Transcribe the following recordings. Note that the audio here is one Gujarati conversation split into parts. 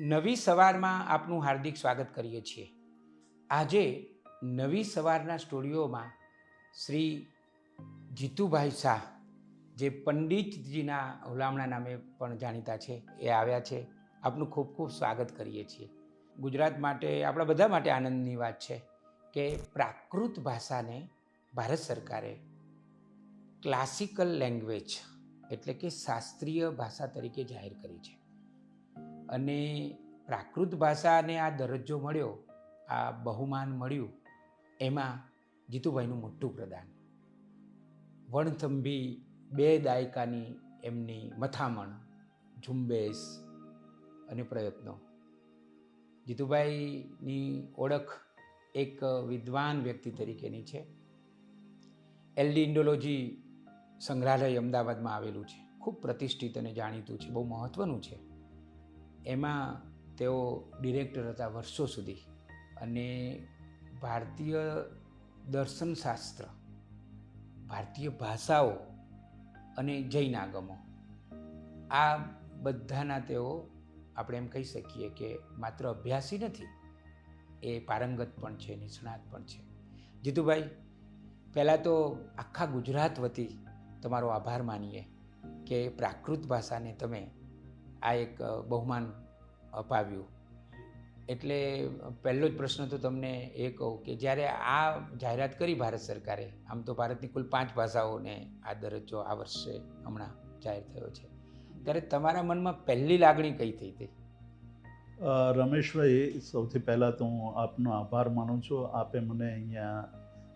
નવી સવારમાં આપનું હાર્દિક સ્વાગત કરીએ છીએ. આજે નવી સવારના સ્ટુડિયોમાં શ્રી જીતુભાઈ શાહ, જે પંડિતજીના હુલામણા નામે પણ જાણીતા છે, એ આવ્યા છે. આપનું ખૂબ ખૂબ સ્વાગત કરીએ છીએ. ગુજરાત માટે, આપણા બધા માટે આનંદની વાત છે કે પ્રાકૃત ભાષાને ભારત સરકારે ક્લાસિકલ લેંગ્વેજ એટલે કે શાસ્ત્રીય ભાષા તરીકે જાહેર કરી છે. અને પ્રાકૃત ભાષાને આ દરજ્જો મળ્યો, આ બહુમાન મળ્યું, એમાં જીતુભાઈનું મોટું પ્રદાન. વણથંભી બે દાયકાની એમની મથામણ, ઝુંબેશ અને પ્રયત્નો. જીતુભાઈની ઓળખ એક વિદ્વાન વ્યક્તિ તરીકેની છે. એલડી ઇન્ડોલોજી સંગ્રહાલય અમદાવાદમાં આવેલું છે. ખૂબ પ્રતિષ્ઠિત અને જાણીતું છે, બહુ મહત્ત્વનું છે. એમાં તેઓ ડિરેક્ટર હતા વર્ષો સુધી. અને ભારતીય દર્શનશાસ્ત્ર, ભારતીય ભાષાઓ અને જૈન આગમો, આ બધાના તેઓ આપણે એમ કહી શકીએ કે માત્ર અભ્યાસી નથી, એ પારંગત પણ છે, નિષ્ણાત પણ છે. જીતુભાઈ, પહેલાં તો આખા ગુજરાત વતી તમારો આભાર માનીએ કે પ્રાકૃત ભાષાને તમે આ એક બહુમાન અપાવ્યું. એટલે પહેલો જ પ્રશ્ન તો તમને એ કહું કે જ્યારે આ જાહેરાત કરી ભારત સરકારે, આમ તો ભારતની કુલ પાંચ ભાષાઓને આ દરજ્જો આ વર્ષે હમણાં જાહેર થયો છે. ત્યારે તમારા મનમાં પહેલી લાગણી કઈ થઈ હતી? રમેશભાઈ, સૌથી પહેલાં તો હું આપનો આભાર માનું છું. આપે મને અહીંયા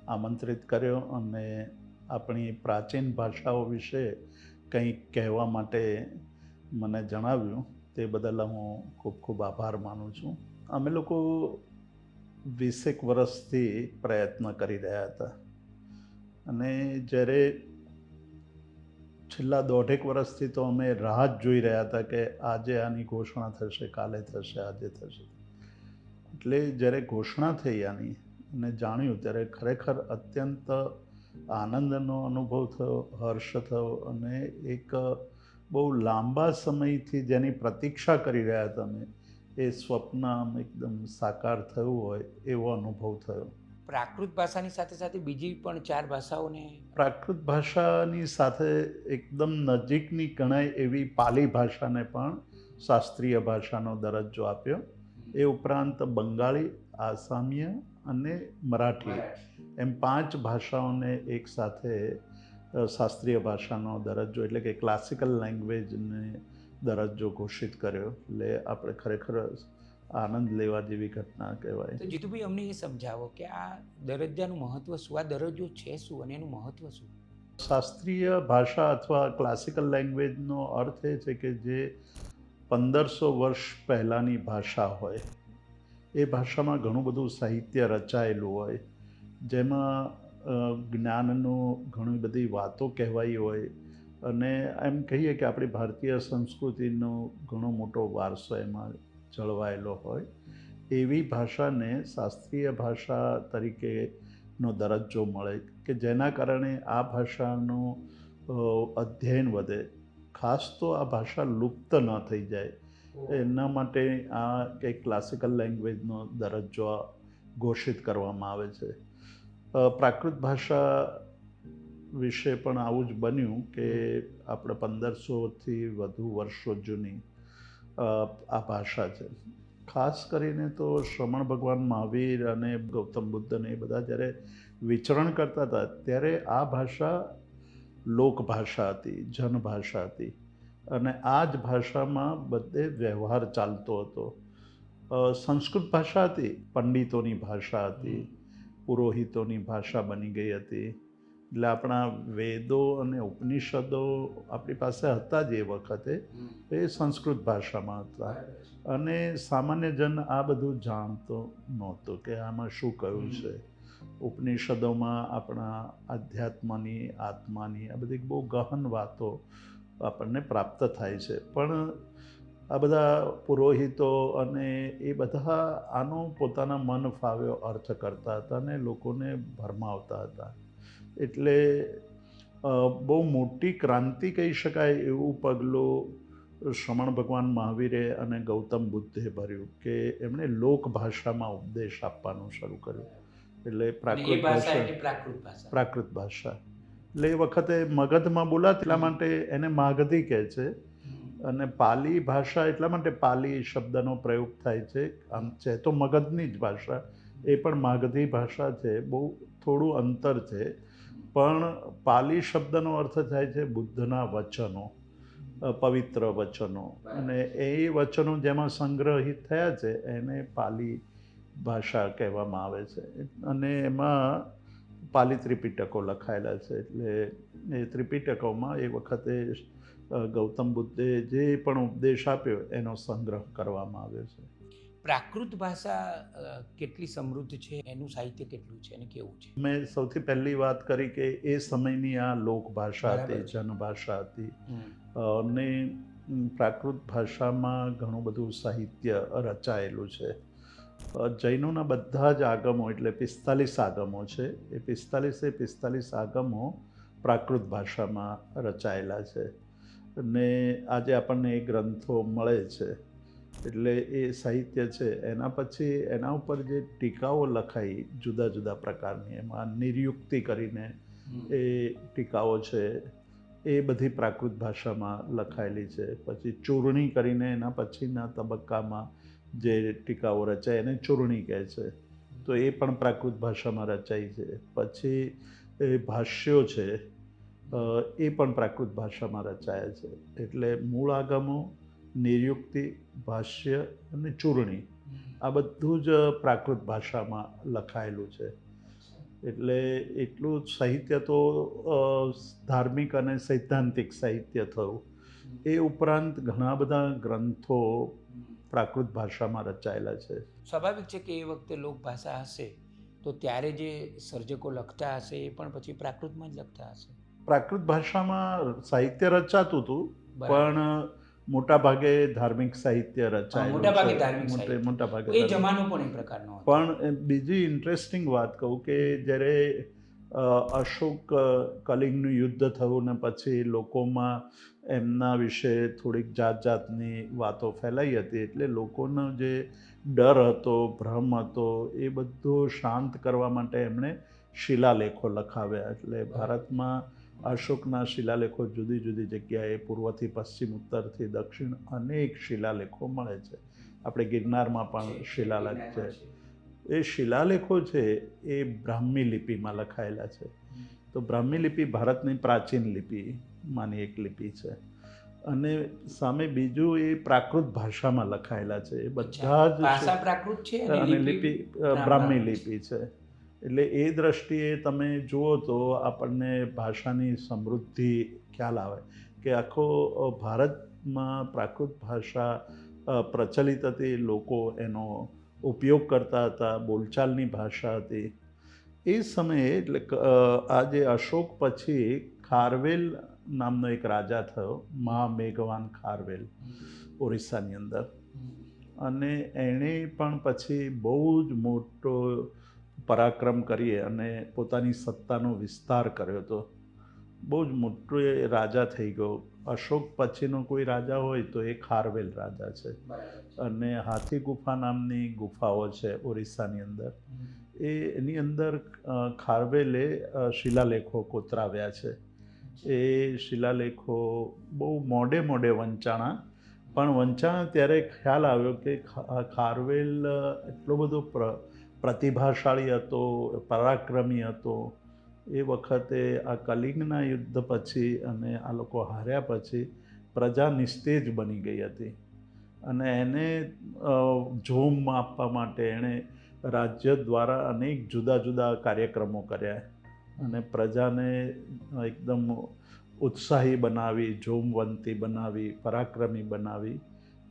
આમંત્રિત કર્યો અને આપણી પ્રાચીન ભાષાઓ વિશે કંઈક કહેવા માટે મને જણાવ્યું તે બદલ હું ખૂબ ખૂબ આભાર માનું છું. અમે લોકો વીસેક વર્ષથી પ્રયત્ન કરી રહ્યા હતા. અને જ્યારે છેલ્લા દોઢેક વર્ષથી તો અમે રાહ જ જોઈ રહ્યા હતા કે આજે આની ઘોષણા થશે, કાલે થશે, આજે થશે. એટલે જ્યારે ઘોષણા થઈ આની અને જાણ્યું ત્યારે ખરેખર અત્યંત આનંદનો અનુભવ થયો, હર્ષ થયો અને એક બહુ લાંબા સમયથી જેની પ્રતીક્ષા કરી રહ્યા હતા અમે એ સ્વપ્ન આમ એકદમ સાકાર થયું હોય એવો અનુભવ થયો. પ્રાકૃત ભાષાની સાથે સાથે બીજી પણ ચાર ભાષાઓને પ્રાકૃત ભાષાની સાથે એકદમ નજીકની ગણાય એવી પાલી ભાષાને પણ શાસ્ત્રીય ભાષાનો દરજ્જો આપ્યો. એ ઉપરાંત બંગાળી આસામીય અને મરાઠી. એમ પાંચ ભાષાઓને એક સાથે અ, શાસ્ત્રીય ભાષાનો દરજ્જો એટલે કે ક્લાસિકલ લેંગ્વેજને દરજ્જો ઘોષિત કર્યો એટલે આપણે ખરેખર આનંદ લેવા જેવી ઘટના કહેવાય. તો જીતુભાઈ અમને એ સમજાવો કે આ દરજ્જાનું મહત્વ શું આ દરજ્જો છે શું અને એનું મહત્વ શું? શાસ્ત્રીય ભાષા અથવા ક્લાસિકલ લેંગ્વેજનો અર્થ એ છે કે જે પંદરસો વર્ષ પહેલાંની ભાષા હોય એ ભાષામાં ઘણું બધું સાહિત્ય રચાયેલું હોય જેમાં જ્ઞાનનું ઘણી બધી વાતો કહેવાઈ હોય. અને એમ કહીએ કે આપણી ભારતીય સંસ્કૃતિનો ઘણો મોટો વારસો એમાં જળવાયેલો હોય. એવી ભાષાને શાસ્ત્રીય ભાષા તરીકેનો દરજ્જો મળે કે જેના કારણે આ ભાષાનું અધ્યયન વધે. ખાસ તો આ ભાષા લુપ્ત ન થઈ જાય. એના માટે આ કંઈક ક્લાસિકલ લેંગ્વેજનો દરજ્જો ઘોષિત કરવામાં આવે છે. પ્રાકૃત ભાષા વિશે પણ આવું જ બન્યું કે આપણે પંદરસોથી વધુ વર્ષો જૂની આ ભાષા છે. ખાસ કરીને તો શ્રમણ ભગવાન મહાવીર અને ગૌતમ બુદ્ધને એ બધા જ્યારે વિચરણ કરતા હતા, ત્યારે આ ભાષા લોકભાષા હતી, જનભાષા હતી અને આ જ ભાષામાં બધે વ્યવહાર ચાલતો હતો. સંસ્કૃત ભાષા હતી, પંડિતોની ભાષા હતી પુરોહિતોની ભાષા બની ગઈ હતી. એટલે આપણા વેદો અને ઉપનિષદો આપણી પાસે હતા જ એ વખતે. એ સંસ્કૃત ભાષામાં હતા. અને સામાન્ય જન આ બધું જાણતો નહોતો કે આમાં શું કહ્યું છે. ઉપનિષદોમાં આપણા આધ્યાત્મની આત્માની આ બધી બહુ ગહન વાતો આપણને પ્રાપ્ત થાય છે. પણ આ બધા પુરોહિતો અને એ બધા આનો પોતાના મન ફાવ્યો અર્થ કરતા હતા અને લોકોને ભરમાવતા હતા. એટલે બહુ મોટી ક્રાંતિ કહી શકાય એવું પગલું શ્રમણ ભગવાન મહાવીરે અને ગૌતમ બુદ્ધે ભર્યું કે એમણે લોક ભાષામાં ઉપદેશ આપવાનું શરૂ કર્યું. એટલે પ્રાકૃત ભાષા પ્રાકૃત ભાષા. એટલે એ વખતે મગધમાં બોલાત એટલા માટે એને માગધી કહે છે. અને પાલી ભાષા એટલા માટે પાલી શબ્દનો પ્રયોગ થાય છે. આમ છે તો મગધની જ ભાષા. એ પણ માગધી ભાષા છે. બહુ થોડું અંતર છે. પણ પાલી શબ્દનો અર્થ થાય છે બુદ્ધના વચનો પવિત્ર વચનો. અને એ વચનો જેમાં સંગ્રહિત થયા છે એને પાલી ભાષા કહેવામાં આવે છે. અને એમાં પાલી ત્રિપિટકો લખાયેલા છે. એટલે એ ત્રિપિટકોમાં એ વખતે ગૌતમ બુદ્ધે જે પણ ઉપદેશ આપ્યો એનો સંગ્રહ કરવામાં આવ્યો છે. પ્રાકૃત ભાષા કેટલી સમૃદ્ધ છે? એનું સાહિત્ય કેટલું છે? અને કેવું છે? મેં સૌથી પહેલી વાત કરી કે એ સમયની આ લોકભાષા હતી જનભાષા હતી. અને પ્રાકૃત ભાષામાં ઘણું બધું સાહિત્ય રચાયેલું છે. જૈનોના બધા જ આગમો એટલે પિસ્તાલીસ આગમો છે. એ પિસ્તાલીસે પિસ્તાલીસ આગમો પ્રાકૃત ભાષામાં રચાયેલા છે. અને આજે આપણને એ ગ્રંથો મળે છે. એટલે એ સાહિત્ય છે. એના પછી એના ઉપર જે ટીકાઓ લખાઈ જુદા જુદા પ્રકારની એમાં નિર્યુક્તિ કરીને એ ટીકાઓ છે એ બધી પ્રાકૃત ભાષામાં લખાયેલી છે. પછી ચૂરણી કરીને એના પછીના તબક્કામાં જે ટીકાઓ રચાય એને ચૂરણી કહે છે. તો એ પણ પ્રાકૃત ભાષામાં રચાઈ છે. પછી એ ભાષ્યો છે. એ પણ પ્રાકૃત ભાષામાં રચાયા છે. એટલે મૂળ આગમો, નિર્યુક્તિ, ભાષ્ય અને ચૂરણી આ બધું જ પ્રાકૃત ભાષામાં લખાયેલું છે. એટલે એટલું સાહિત્ય તો ધાર્મિક અને સૈદ્ધાંતિક સાહિત્ય થયું. એ ઉપરાંત ઘણા બધા ગ્રંથો પ્રાકૃત ભાષામાં રચાયેલા છે. સ્વાભાવિક છે કે એ વખતે લોકભાષા હશે, તો ત્યારે જે સર્જકો લખતા હશે એ પણ પછી પ્રાકૃતમાં જ લખતા હશે? પ્રાકૃત ભાષામાં સાહિત્ય રચાતું હતું પણ મોટા ભાગે ધાર્મિક સાહિત્ય રચાય મોટા ભાગે. ધાર્મિક સાહિત્ય. મોટા ભાગે એ જમાનો પણ એ પ્રકારનો હતો. પણ બીજી ઇન્ટરેસ્ટિંગ વાત કહું કે જ્યારે અશોક કલિંગનું યુદ્ધ થયું ને પછી લોકોમાં એમના વિશે થોડીક જાત જાતની વાતો ફેલાઈ હતી એટલે લોકોનો જે ડર હતો ભ્રમ હતો એ બધો શાંત કરવા માટે એમણે શિલાલેખો લખાવ્યા. એટલે ભારતમાં અશોકના શિલાલેખો જુદી જુદી જગ્યાએ પૂર્વથી પશ્ચિમ ઉત્તરથી દક્ષિણ અનેક શિલાલેખો મળે છે. આપણે ગિરનારમાં પણ શિલાલેખ છે. એ શિલાલેખો છે એ બ્રાહ્મી લિપિમાં લખાયેલા છે. તો બ્રાહ્મી લિપિ ભારતની પ્રાચીન લિપિમાંની એક લિપિ છે. અને સામે બીજું એ પ્રાકૃત ભાષામાં લખાયેલા છે. એ બધા જ પ્રાકૃત છે અને લિપિ બ્રાહ્મી લિપિ છે. એટલે એ દ્રષ્ટિએ તમે જુઓ તો આપણને ભાષાની સમૃદ્ધિ ખ્યાલ આવે કે આખો ભારતમાં પ્રાકૃત ભાષા પ્રચલિત હતી લોકો એનો ઉપયોગ કરતા હતા બોલચાલની ભાષા હતી. એ સમયે એટલે ક- અ, આ જે અશોક પછી ખારવેલ નામનો એક રાજા થયો મહામેઘવાન ખારવેલ ઓરિસ્સાની અંદર. અને એણે પણ પછી બહુ જ મોટો પરાક્રમ કરી અને પોતાની સત્તાનો વિસ્તાર કર્યો હતો બહુ જ મોટો એ રાજા થઈ ગયો. અશોક પછીનો કોઈ રાજા હોય તો એ ખારવેલ રાજા છે. અને હાથી ગુફા નામની ગુફાઓ છે ઓરિસ્સાની અંદર. એ એની અંદર ખારવેલે શિલાલેખો કોતરાવ્યા છે. એ શિલાલેખો બહુ મોડે મોડે વંચાણા. પણ વંચાણા ત્યારે ખ્યાલ આવ્યો કે ખારવેલ એટલો બધો પ્ર પ્રતિભાશાળી હતો, પરાક્રમી હતો. એ વખતે આ કલિંગના યુદ્ધ પછી અને આ લોકો હાર્યા પછી પ્રજા નિસ્તેજ બની ગઈ હતી. અને એને જોમ આપવા માટે એણે રાજ્ય દ્વારા અનેક જુદા જુદા કાર્યક્રમો કર્યા. અને પ્રજાને એકદમ ઉત્સાહી બનાવી જોમવંતી બનાવી, પરાક્રમી બનાવી.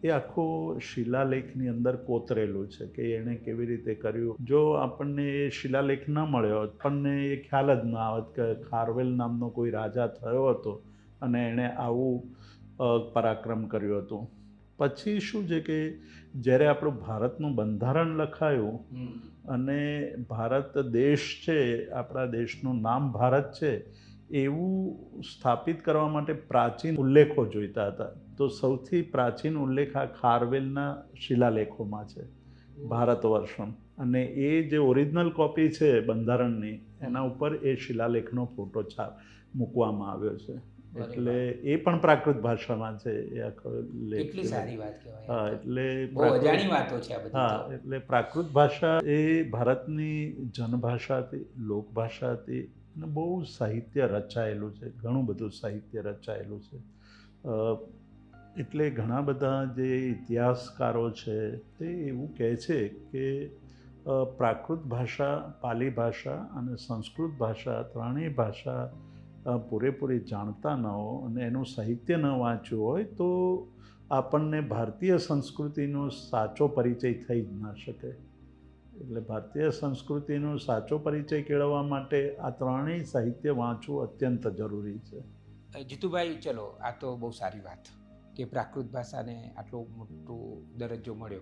એ આખો શિલાલેખની અંદર કોતરેલું છે કે એણે કેવી રીતે કર્યું? જો આપણને એ શિલાલેખ ન મળ્યો આપણને એ ખ્યાલ જ ના આવત કે ખારવેલ નામનો કોઈ રાજા થયો હતો અને એણે આવું પરાક્રમ કર્યું હતું. પછી શું છે કે જ્યારે આપણું ભારતનું બંધારણ લખાયું અને ભારત દેશ છે આપણા દેશનું નામ ભારત છે એવું સ્થાપિત કરવા માટે પ્રાચીન ઉલ્લેખો જોઈતા હતા. તો સૌથી પ્રાચીન ઉલ્લેખ આ ખારવેલના શિલાલેખોમાં છે ભારત વર્ષમ અને એ જે ઓરિજિનલ કોપી છે બંધારણની એના ઉપર એ શિલાલેખનો ફોટો છાપ મૂકવામાં આવ્યો છે. એટલે એ પણ પ્રાકૃત ભાષામાં છે એ આખો કેટલી સારી વાત કહેવાય. હા એટલે અજાણી વાતો છે આ બધી હા એટલે પ્રાકૃત ભાષા એ ભારતની જનભાષા હતી લોકભાષા હતી અને બહુ સાહિત્ય રચાયેલું છે ઘણું બધું સાહિત્ય રચાયેલું છે. અ, એટલે ઘણા બધા જે ઇતિહાસકારો છે તે એવું કહે છે કે પ્રાકૃત ભાષા, પાલી ભાષા અને સંસ્કૃત ભાષા ત્રણેય ભાષા પૂરેપૂરી જાણતા ન હો અને એનું સાહિત્ય ન વાંચ્યું હોય તો આપણને ભારતીય સંસ્કૃતિનો સાચો પરિચય થઈ જ ના શકે. એટલે ભારતીય સંસ્કૃતિનો સાચો પરિચય કેળવવા માટે આ ત્રણેય સાહિત્ય વાંચવું અત્યંત જરૂરી છે. જીતુભાઈ, ચલો, આ તો બહુ સારી વાત. કે પ્રાકૃત ભાષાને આટલો મોટો દરજ્જો મળ્યો.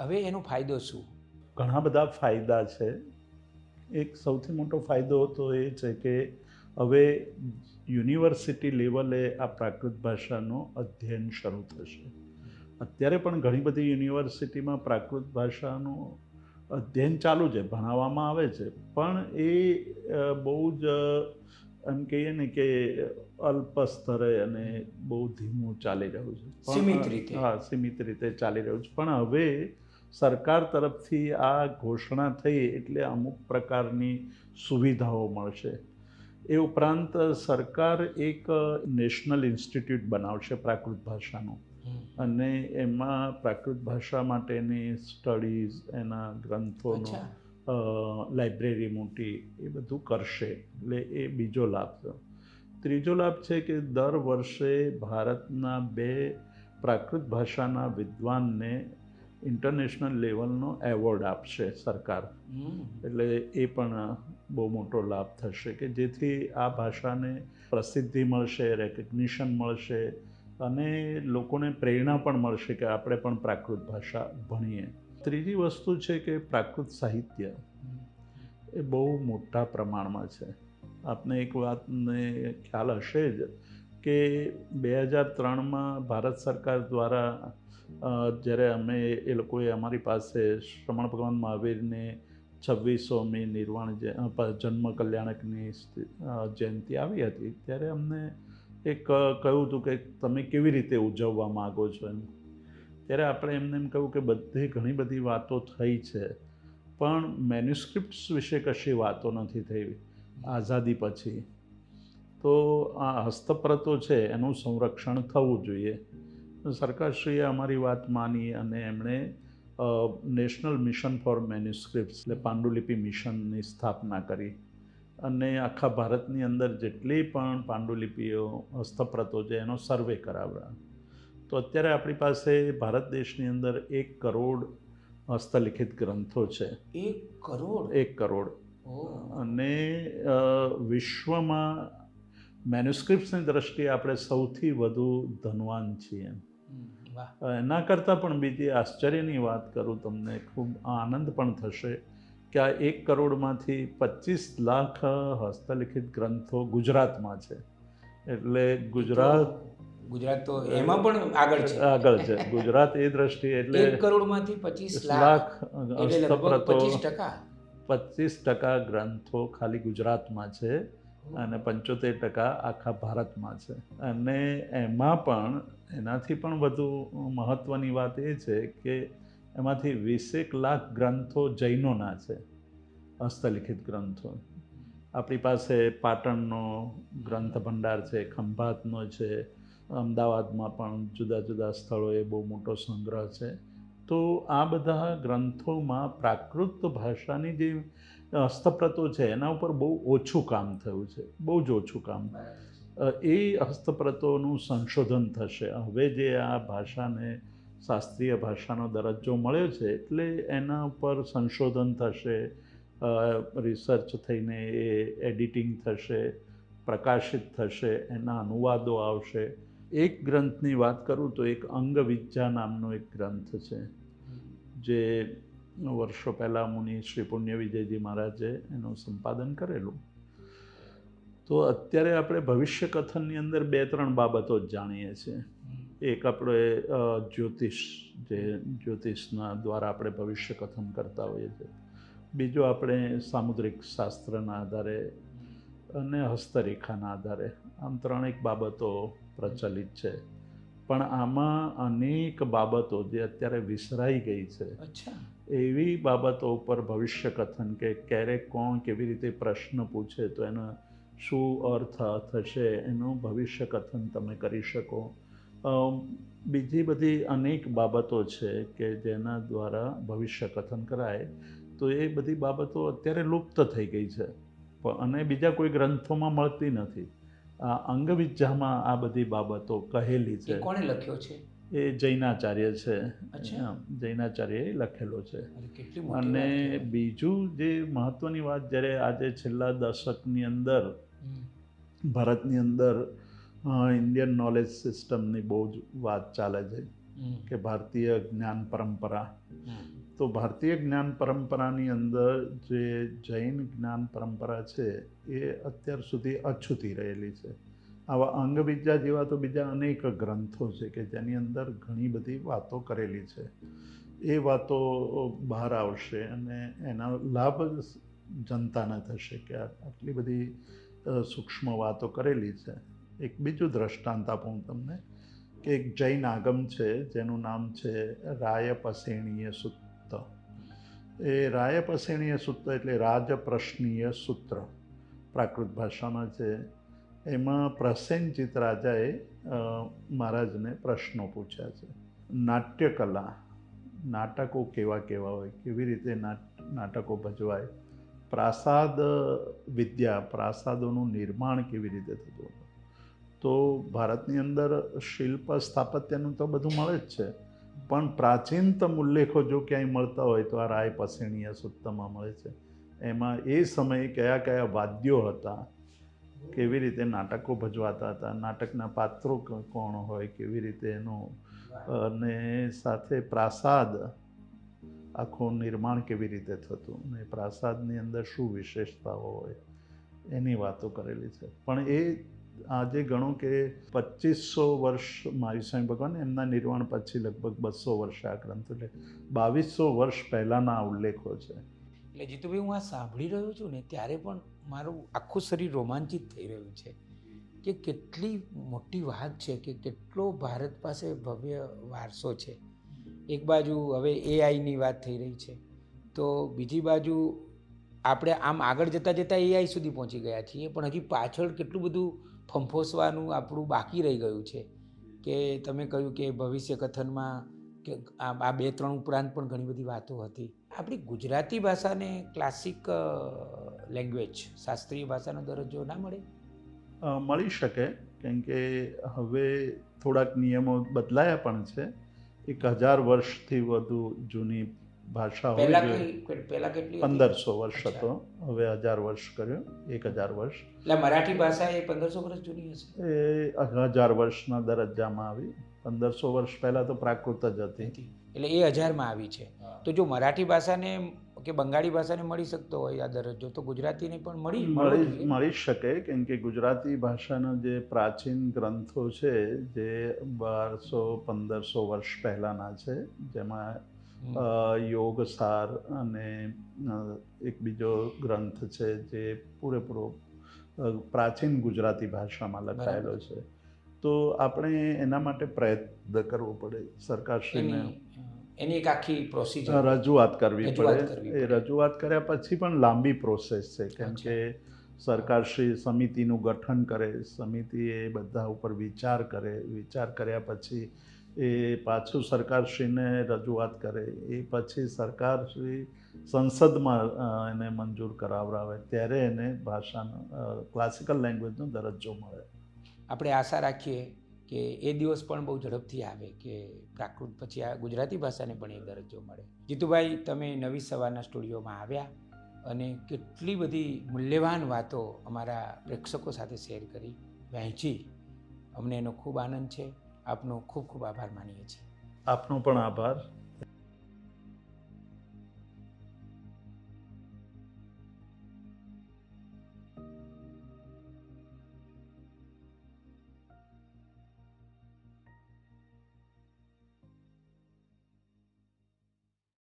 હવે એનો ફાયદો શું? ઘણા બધા ફાયદા છે. એક સૌથી મોટો ફાયદો તો એ છે કે હવે યુનિવર્સિટી લેવલે આ પ્રાકૃત ભાષાનું અધ્યયન શરૂ થશે. અત્યારે પણ ઘણી બધી યુનિવર્સિટીમાં પ્રાકૃત ભાષાનું અધ્યયન ચાલુ છે, ભણાવવામાં આવે છે. પણ એ બહુ જ એમ કહીએ ને કે અલ્પ સ્તરે અને બહુ ધીમું ચાલી રહ્યું છે. સીમિત રીતે. હા સીમિત રીતે ચાલી રહ્યું છે. પણ હવે સરકાર તરફથી આ ઘોષણા થઈ એટલે અમુક પ્રકારની સુવિધાઓ મળશે. એ ઉપરાંત સરકાર એક નેશનલ ઇન્સ્ટિટ્યૂટ બનાવશે પ્રાકૃત ભાષાનું. અને એમાં પ્રાકૃત ભાષા માટેની સ્ટડીઝ એના ગ્રંથોનો લાઇબ્રેરી મોટી એ બધું કરશે. એટલે એ બીજો લાભ છે. ત્રીજો લાભ છે કે દર વર્ષે ભારતના બે પ્રાકૃત ભાષાના વિદ્વાનને ઇન્ટરનેશનલ લેવલનો એવોર્ડ આપશે સરકાર. એટલે એ પણ બહુ મોટો લાભ થશે કે જેથી આ ભાષાને પ્રસિદ્ધિ મળશે રેકગ્નિશન મળશે અને લોકોને પ્રેરણા પણ મળશે કે આપણે પણ પ્રાકૃત ભાષા ભણીએ. ત્રીજી વસ્તુ છે કે પ્રાકૃત સાહિત્ય એ બહુ મોટા પ્રમાણમાં છે. આપને એક વાતને ખ્યાલ હશે જ કે બે હજાર ત્રણમાં ભારત સરકાર દ્વારા જ્યારે અમે એ લોકોએ અમારી પાસે શ્રમણ ભગવાન મહાવીરને છવ્વીસોમી નિર્વાણ જન્મ કલ્યાણકની જયંતિ આવી હતી, ત્યારે અમને એક કહ્યું હતું કે તમે કેવી રીતે ઉજવવા માગો છો એમ. ત્યારે આપણે એમને એમ કહ્યું કે બધી ઘણી બધી વાતો થઈ છે, પણ મેન્યુસ્ક્રિપ્ટ્સ વિશે કશી વાતો નથી થઈ આઝાદી પછી. તો આ હસ્તપ્રતો છે એનું સંરક્ષણ થવું જોઈએ. સરકારશ્રીએ અમારી વાત માની અને એમણે નેશનલ મિશન ફોર મેન્યુસ્ક્રિપ્ટ્સ એટલે પાંડુલિપિ મિશનની સ્થાપના કરી. અને આખા ભારતની અંદર જેટલી પણ પાંડુલિપિઓ, હસ્તપ્રતો છે, એનો સર્વે કરાવ્યા. તો અત્યારે આપણી પાસે ભારત દેશની અંદર એક કરોડ હસ્તલિખિત ગ્રંથો છે. એક કરોડ? એક કરોડ. અને વિશ્વમાં મેન્યુસ્ક્રિપ્ટ્સની દ્રષ્ટિએ આપણે સૌથી વધુ ધનવાન છીએ. એના કરતાં પણ બીજી આશ્ચર્યની વાત કરું તમને ખૂબ આનંદ પણ થશે કે આ એક કરોડમાંથી પચીસ લાખ હસ્તલિખિત ગ્રંથો ગુજરાતમાં છે. એટલે ગુજરાત ગુજરાત તો એમાં પણ આગળ છે. આગળ છે. ગુજરાત એ દ્રષ્ટિએ એટલે એક કરોડમાંથી પચીસ લાખ પચીસ ટકા. પચીસ ટકા ગ્રંથો ખાલી ગુજરાતમાં છે અને પંચોતેર ટકા આખા ભારતમાં છે. અને એમાં પણ એનાથી પણ વધુ મહત્ત્વની વાત એ છે કે એમાંથી વીસેક લાખ ગ્રંથો જૈનોના છે હસ્તલિખિત ગ્રંથો. આપણી પાસે પાટણનો ગ્રંથ ભંડાર છે ખંભાતનો છે અમદાવાદમાં પણ જુદા જુદા સ્થળોએ બહુ મોટો સંગ્રહ છે. તો આ બધા ગ્રંથોમાં પ્રાકૃત ભાષાની જે હસ્તપ્રતો છે, એના ઉપર બહુ ઓછું કામ થયું છે. બહુ જ ઓછું કામ. એ હસ્તપ્રતોનું સંશોધન થશે. હવે જે આ ભાષાને, શાસ્ત્રીય ભાષાનો દરજ્જો મળ્યો છે, એટલે એના ઉપર સંશોધન થશે. રિસર્ચ થઈને એ એડિટિંગ થશે, પ્રકાશિત થશે, એના અનુવાદો આવશે. એક ગ્રંથની વાત કરું તો એક અંગ વિદ્યા નામનો એક ગ્રંથ છે, જે વર્ષો પહેલાં મુનિ શ્રી પુણ્ય વિજયજી મહારાજે એનું સંપાદન કરેલું. તો અત્યારે આપણે ભવિષ્ય કથનની અંદર બે ત્રણ બાબતો જ જાણીએ છીએ. એક આપણે જ્યોતિષ જે જ્યોતિષના દ્વારા આપણે ભવિષ્ય કથન કરતા હોઈએ છીએ. બીજો આપણે સામુદ્રિક શાસ્ત્રના આધારે અને હસ્તરેખાના આધારે. આમ ત્રણેક બાબતો પ્રચલિત છે. પણ આમાં અનેક બાબતો જે અત્યારે વિસરાઈ ગઈ છે. એવી બાબતો ઉપર ભવિષ્ય કથન કે ક્યારેક કોણ કેવી રીતે પ્રશ્ન પૂછે તો એનો શું અર્થ થશે એનું ભવિષ્ય કથન તમે કરી શકો. બીજી બધી અનેક બાબતો છે કે જેના દ્વારા ભવિષ્ય કથન કરાય તો એ બધી બાબતો અત્યારે લુપ્ત થઈ ગઈ છે. અને બીજા કોઈ ગ્રંથોમાં મળતી નથી. આ અંગવિદ્યામાં આ બધી બાબતો કહેલી છે કોણે લખ્યો છે એ જૈનાચાર્ય છે. જૈનાચાર્યએ લખેલો છે અને બીજું જે મહત્વની વાત જ્યારે આજે છેલ્લા દશકની અંદર. ભારતની અંદર ઇન્ડિયન નોલેજ સિસ્ટમની બહુ જ વાત ચાલે છે કે ભારતીય જ્ઞાન પરંપરા. તો ભારતીય જ્ઞાન પરંપરાની અંદર જે જૈન જ્ઞાન પરંપરા છે, એ અત્યાર સુધી અછૂતી રહેલી છે. આવા અંગવિદ્યા જેવા તો બીજા અનેક ગ્રંથો છે કે જેની અંદર ઘણી બધી વાતો કરેલી છે. એ વાતો બહાર આવશે અને એના લાભ જનતાને થશે કે આટલી બધી સૂક્ષ્મ વાતો કરેલી છે. એક બીજું દ્રષ્ટાંત આપું તમને કે એક જૈન આગમ છે, જેનું નામ છે રાયપસેણીય સૂત્ર. એ રાયપસેણીય સૂત્ર એટલે રાજપ્રશ્નીય સૂત્ર. પ્રાકૃત ભાષામાં છે. એમાં પ્રસેનજીત રાજાએ મહારાજને પ્રશ્નો પૂછ્યા છે. નાટ્યકલા, નાટકો કેવા કેવા હોય, કેવી રીતે નાટકો ભજવાય, પ્રાસાદ વિદ્યા, પ્રાસાદોનું નિર્માણ કેવી રીતે થતું હતું? તો ભારતની અંદર શિલ્પ સ્થાપત્યનું તો બધું મળે જ છે. પણ પ્રાચીનતમ ઉલ્લેખો જો ક્યાંય મળતા હોય તો આ રાય પસેણીયા સુત્તમાં મળે છે. એમાં એ સમયે કયા કયા વાદ્યો હતા, કેવી રીતે નાટકો ભજવાતા હતા, નાટકના પાત્રો કોણ હોય, કેવી રીતે એનું, અને સાથે પ્રાસાદ આખું નિર્માણ કેવી રીતે થતું અને પ્રાસાદની અંદર શું વિશેષતાઓ હોય, એની વાતો કરેલી છે. પણ એ આજે ગણો કે પચીસો વર્ષ મારી સ્વામી ભગવાન, એમના નિર્વાણ પછી લગભગ બસો વર્ષ આ ગ્રંથ એટલે બાવીસો વર્ષ પહેલાંના ઉલ્લેખો છે. એટલે જીતુભાઈ, હું આ સાંભળી રહ્યો છું ને, ત્યારે પણ મારું આખું શરીર રોમાંચિત થઈ રહ્યું છે કે કેટલી મોટી વાત છે કે કેટલો ભારત પાસે ભવ્ય વારસો છે. એક બાજુ હવે એઆઈની વાત થઈ રહી છે, તો બીજી બાજુ આપણે આમ આગળ જતાં જતાં એઆઈ સુધી પહોંચી ગયા છીએ, પણ હજી પાછળ કેટલું બધું ફંફોસવાનું આપણું બાકી રહી ગયું છે કે તમે કહ્યું કે ભવિષ્ય કથનમાં કે આ બે ત્રણ ઉપરાંત પણ ઘણી બધી વાતો હતી. આપણી ગુજરાતી ભાષાને ક્લાસિક લેંગ્વેજ શાસ્ત્રીય ભાષાનો દરજ્જો ના મળે? મળી શકે, કેમ કે હવે થોડાક નિયમો બદલાયા પણ છે. એક હજાર વર્ષથી વધુ જૂની ભાષા પહેલા પહેલા કેટલી પંદરસો વર્ષ હતો. હવે હજાર વર્ષ કર્યો. એક હજાર વર્ષ. એટલે મરાઠી ભાષા એ પંદરસો વર્ષ જૂની હશે? એ હજાર વર્ષના દરજ્જામાં આવી. પંદરસો વર્ષ પહેલાં તો પ્રાકૃત જ હતી. એટલે એ હજારમાં આવી છે. તો જો મરાઠી ભાષાને કે બંગાળી ભાષાને મળી શકતો હોય આ દરજ્જો તો ગુજરાતીને પણ મળી મળી મળી શકે કેમ કે ગુજરાતી ભાષાના જે પ્રાચીન ગ્રંથો છે જે બારસો પંદરસો વર્ષ પહેલાંના છે જેમાં હમ. સાર અને એક બીજો ગ્રંથ છે જે પૂરેપૂરો પ્રાચીન ગુજરાતી ભાષામાં લખાયેલો છે. તો આપણે એના માટે પ્રયત્ન કરવો પડે. સરકારશ્રીને એની એક આખી પ્રોસિજર રજૂઆત કરવી પડે. એ રજૂઆત કર્યા પછી પણ લાંબી પ્રોસેસ છે. કેમ. કે સરકારશ્રી સમિતિનું ગઠન કરે સમિતિ એ બધા ઉપર વિચાર કરે. વિચાર કર્યા પછી એ પાછું સરકારશ્રીને રજૂઆત કરે. એ પછી સરકારશ્રી સંસદમાં એને મંજૂર કરાવડાવે ત્યારે એને ભાષાનો ક્લાસિકલ લેંગ્વેજનો દરજ્જો મળે. આપણે આશા રાખીએ કે એ દિવસ પણ બહુ ઝડપથી આવે કે પ્રાકૃત પછી આ ગુજરાતી ભાષાને પણ એ દરજ્જો મળે. જીતુભાઈ, તમે નવી સવારના સ્ટુડિયોમાં આવ્યા અને કેટલી બધી મૂલ્યવાન વાતો અમારા પ્રેક્ષકો સાથે શેર કરી. વહેંચી. અમને એનો ખૂબ આનંદ છે. આપનો ખૂબ ખૂબ આભાર માનીએ છીએ. આપનો પણ આભાર.